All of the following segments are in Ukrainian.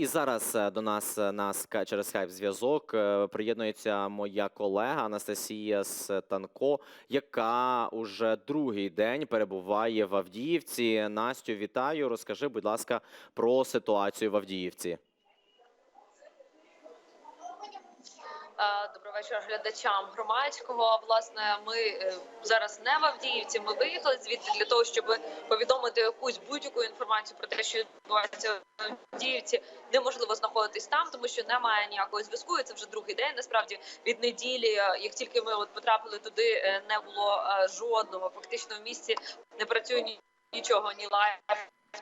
І зараз е, до нас е, на через скайп зв'язок е, приєднується моя колега Анастасія Станко, яка уже другий день перебуває в Авдіївці. Настю, вітаю. Розкажи, будь ласка, про ситуацію в Авдіївці. Добрий вечір глядачам громадського. Власне, ми е, зараз не в Авдіївці. Ми виїхали звідти для того, щоб повідомити якусь будь-яку інформацію про те, що відбувається в Авдіївці. Неможливо знаходитись там, тому що немає ніякого зв'язку. І це вже другий день. Насправді від неділі, як тільки ми от потрапили туди, е, не було е, жодного. Фактично в місті не працює ні- нічого, ні лайф.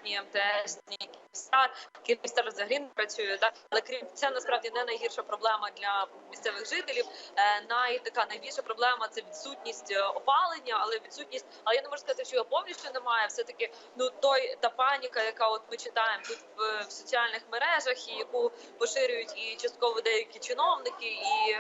Ні МТС, ні. Київстар взагалі не працює. Так? Але крім це насправді не найгірша проблема для місцевих жителів. Е, най така найбільша проблема це відсутність е, опалення, але відсутність, але я не можу сказати, що його повністю немає. Все таки, ну той та паніка, яка от ми читаємо тут в, в соціальних мережах, і яку поширюють і частково деякі чиновники і,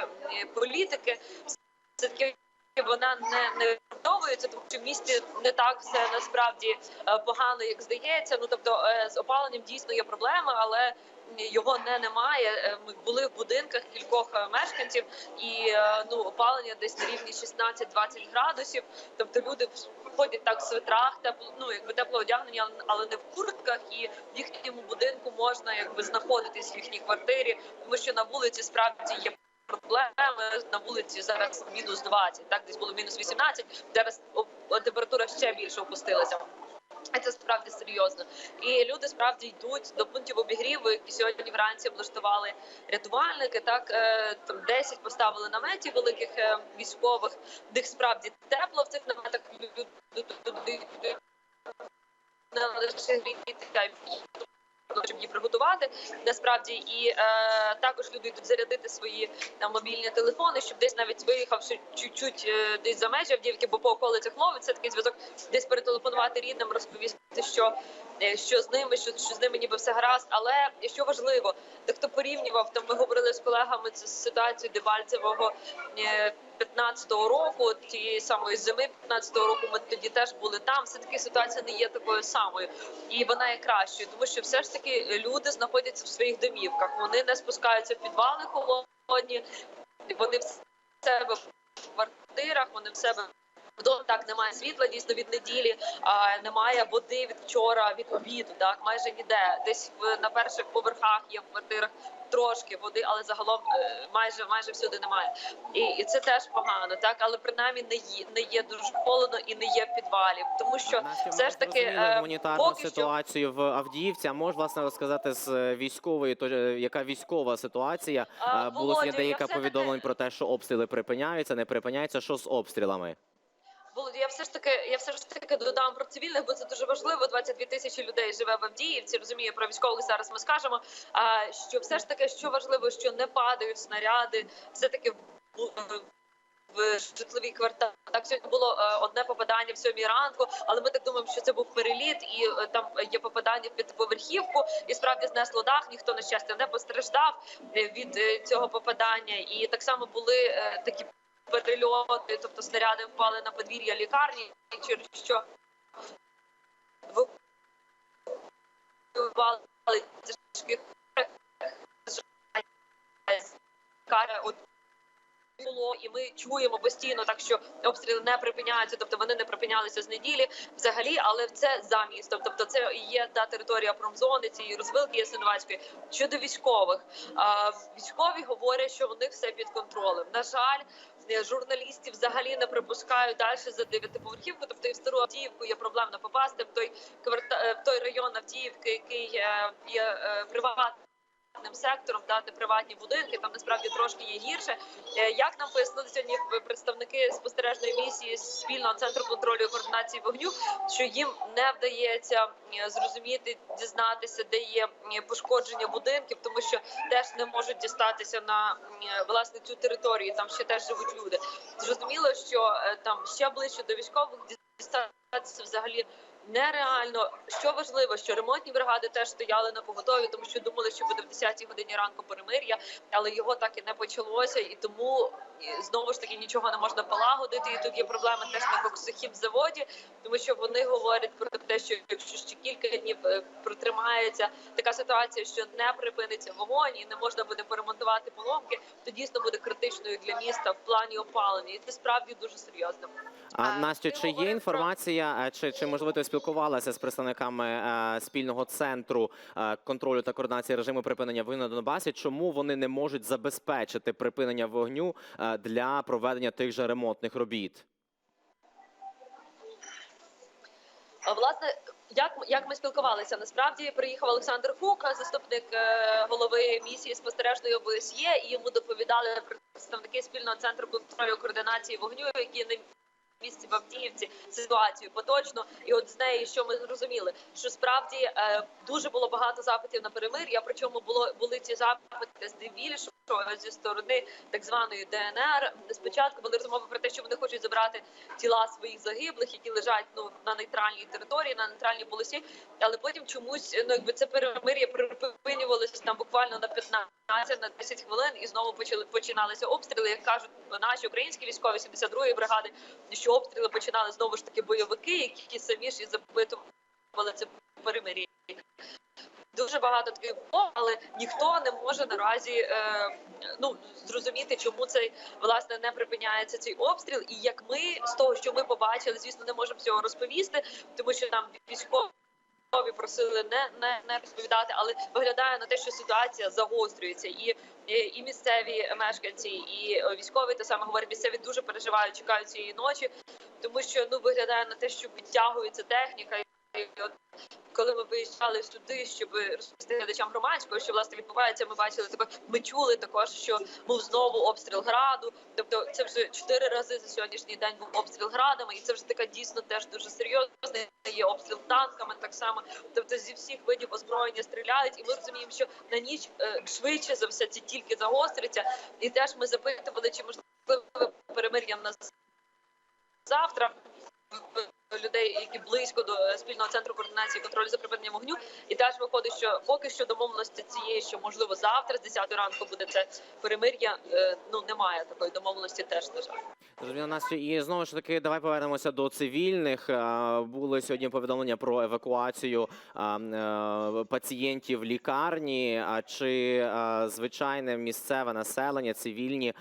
і політики, все таки. Вона не не виправдовується, тому що в місті не так все насправді е, погано, як здається. Ну тобто е, з опаленням дійсно є проблеми, але його не немає. Е, Ми були в будинках кількох мешканців, і ну опалення десь на рівні 16-20 градусів. Тобто люди ходять так в свитрах, тепло, ну якби тепло одягнені, але- але не в куртках. І в їхньому будинку можна якби знаходитись в їхній квартирі, тому що на вулиці справді є. Проблеми на вулиці зараз мінус 20, так десь було мінус 18, Зараз температура ще більше опустилася. Це справді серйозно. І люди справді йдуть до пунктів обігріву, які сьогодні вранці облаштували рятувальники. Так е, там 10 поставили наметів великих е, військових. Них справді тепло в цих наметах. Люди туди не лише гріти, щоб її приготувати насправді і е, також люди йдуть зарядити свої там мобільні телефони, щоб десь навіть виїхавши чуть-чуть е, десь за межі Авдіївки, бо по околицях ловиться такий зв'язок, десь перетелефонувати рідним, розповісти, що, е, що з ними, що, що з ними ніби все гаразд. Але що важливо, дехто порівнював там. Ми говорили з колегами це з ситуацією Дебальцевого. Е, 15-го року, тієї самої зими 15-го року, ми тоді теж були там. Все таки ситуація не є такою самою, і вона є кращою, тому що все ж таки люди знаходяться в своїх домівках. Вони не спускаються в підвали холодні, вони в себе в квартирах, вони в себе. Вдома так немає світла дійсно від неділі, а немає води від вчора, від обіду. Так майже ніде. Десь в на перших поверхах є в квартирах трошки води, але загалом е, майже майже всюди немає. І, і це теж погано, так але принаймні не є не є дуже холодно і не є підвалів, тому що Настя, все ж таки е, гуманітарну поки що- ситуацію в Авдіївці. А можеш власне розказати з е, військової, то яка військова ситуація? А, Було Володю, деяка повідомлень про те, що обстріли припиняються, не припиняються. Що з обстрілами? Володя, я все ж таки, я все ж таки додам про цивільних, бо це дуже важливо. 22 тисячі людей живе в Авдіївці. Розумію, про військових зараз ми скажемо. А що все ж таки, що важливо, що не падають снаряди, все таки в в житлові квартали. Так сьогодні було е, одне попадання в сьомій ранку, але ми так думаємо, що це був переліт, і е, там є попадання в п'ятиповерхівку, і справді знесло дах. Ніхто на щастя не постраждав е, від цього попадання. І так само були такі перельоти, тобто снаряди впали на подвір'я лікарні, через що вибивали тяжких було, і ми чуємо постійно, так що обстріли не припиняються, тобто вони не припинялися з неділі взагалі, але це за містом. Тобто, це і є та територія промзони, цієї розвилки Ясиновацької. Щодо військових, військові говорять, що у них все під контролем. На жаль. Журналістів взагалі не припускають далі за дев'ятиповерхівку, тобто і в стару Авдіївку є проблемно попасти в той кварта... е, в той район Авдіївки, який е, є е, приватним сектором, да, де приватні будинки, там насправді трошки є гірше. Е, Як нам пояснили сьогодні представники спостережної місії спільного центру контролю і координації вогню, що їм не вдається зрозуміти, дізнатися, де є пошкодження будинків, тому що теж не можуть дістатися на власне цю територію. Там ще теж живуть люди. Зрозуміло, що е, там ще ближче до військових дістатися взагалі нереально. Що важливо, що ремонтні бригади теж стояли на поготові, тому що думали, що буде в 10-й годині ранку перемир'я, але його так і не почалося, і тому знову ж таки нічого не можна полагодити. І тут є проблема теж на коксохімзаводі, тому що вони говорять про те, що якщо ще кілька днів е, протримається така ситуація, що не припиниться вогонь і не можна буде поремонтувати поломки, то дійсно буде критичною для міста в плані опалення, і це справді дуже серйозно. А Настю, чи є інформація, е, чи, чи можливо ти спілкувалася з представниками е, спільного центру е, контролю та координації режиму припинення вогню на Донбасі? Чому вони не можуть забезпечити припинення вогню для проведення тих же ремонтних робіт? Власне, як, як ми спілкувалися, насправді приїхав Олександр Хук, заступник голови місії спостережної ОБСЄ, і йому доповідали представники спільного центру контролю координації вогню, які на місці в Авдіївці ситуацію поточно. І от з неї, що ми зрозуміли, що справді е, дуже було багато запитів на перемир'я. Причому було були ці запити здебільшого зі сторони так званої ДНР. Спочатку були розмови про те, що вони хочуть забрати тіла своїх загиблих, які лежать ну на нейтральній території, на нейтральній полосі. Але потім чомусь ну якби це перемир'я припинювалося там буквально на 15 на 10 хвилин, і знову почали починалися обстріли. Як кажуть наші українські військові 72-ї бригади, що обстріли починали знову ж таки бойовики, які самі ж і запитували це перемир'я. Дуже багато таких було, але ніхто не може наразі е, ну зрозуміти, чому цей власне не припиняється цей обстріл. І як ми з того, що ми побачили, звісно, не можемо цього розповісти, тому що нам військові просили не, не, не розповідати, але виглядає на те, що ситуація загострюється, і, і, місцеві мешканці, і військові те саме говорять, місцеві дуже переживають, чекають цієї ночі, тому що ну виглядає на те, що підтягується техніка. І от коли ми виїжджали сюди, щоб розповісти глядачам громадського, що власне відбувається, ми бачили таке. Ми чули також, що був знову обстріл граду. Тобто, це вже чотири рази за сьогоднішній день був обстріл градами, і це вже така дійсно теж дуже серйозна. Є обстріл танками так само. Тобто зі всіх видів озброєння стріляють, і ми розуміємо, що на ніч е, швидше за все це тільки загостриться. І теж ми запитували, чи можливо перемир'я в нас завтра людей, які близько до спільного центру координації контролю за припиненням вогню, і теж виходить, що поки що домовленості цієї, що можливо завтра з 10 ранку буде це перемир'я. е, Ну немає такої домовленості. Теж на жаль. Зрозуміло, Настю, і знову ж таки, давай повернемося до цивільних. Були сьогодні повідомлення про евакуацію е, пацієнтів лікарні. А чи звичайне місцеве населення, цивільні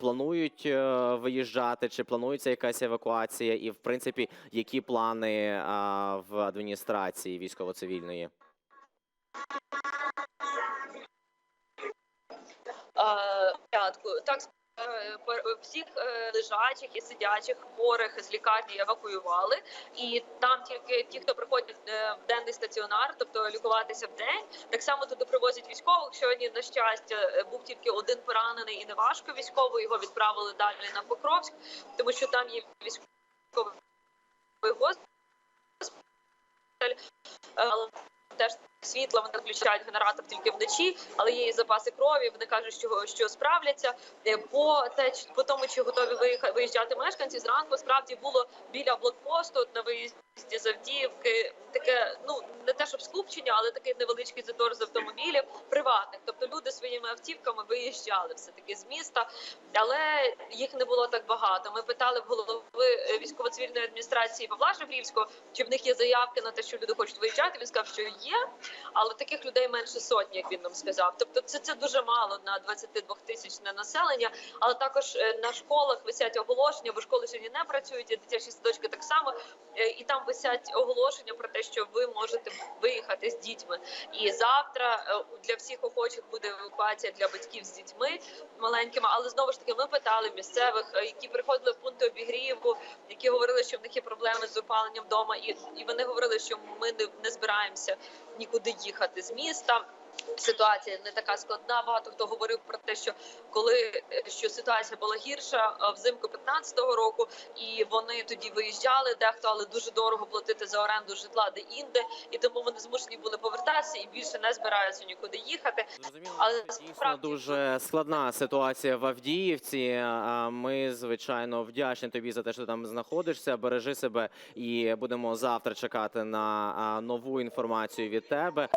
планують е, виїжджати? Чи планується якась евакуація? І в принципі, які плани е, в адміністрації військово-цивільної? Е. Так е, всіх е, лежачих і сидячих хворих з лікарні евакуювали, і там тільки ті, хто приходять е, в денний стаціонар, тобто лікуватися в день. Так само туди привозять військових. Сьогодні, на щастя, був тільки один поранений і неважко військовий. Його відправили далі на Покровськ, тому що там є військовий госпіталь. Е, теж світла вони включають генератор тільки вночі, але є і запаси крові. Вони кажуть, що, що справляться Е, по те, чи- по тому, чи готові виїжджати мешканці. Зранку справді було біля блокпосту на виїзді з Авдіївки. Таке ну не те, щоб скупчення, але такий невеличкий затор з автомобілів приватних. Тобто люди своїми автівками виїжджали все таки з міста, але їх не було так багато. Ми питали в голови е, військово-цивільної адміністрації Павла Жеврівського, чи в них є заявки на те, що люди хочуть виїжджати. Він сказав, що є, але таких людей менше сотні, як він нам сказав. Тобто, це це дуже мало на 22 тисячне населення. Але також е, на школах висять оголошення, бо школи сьогодні не працюють, і дитячі садочки так само. Е, І там висять оголошення про те, що ви можете виїхати з дітьми. І завтра е, для всіх охочих буде евакуація для батьків з дітьми маленькими. Але знову ж таки, ми питали місцевих, які приходили в пункти обігріву, які говорили, що в них є проблеми з опаленням вдома, і, і вони говорили, що ми не, не збираємося нікуди їхати з міста. Ситуація не така складна. Багато хто говорив про те, що коли е, що ситуація була гірша е, взимку 15-го року, і вони тоді виїжджали, дехто але дуже дорого платити за оренду житла де інде, і тому вони змушені були повертатися і більше не збираються нікуди їхати. Зрозуміло, Але дійсно дуже складна ситуація в Авдіївці. Ми, звичайно, вдячні тобі за те, що ти там знаходишся. Бережи себе і будемо завтра чекати на нову інформацію від тебе.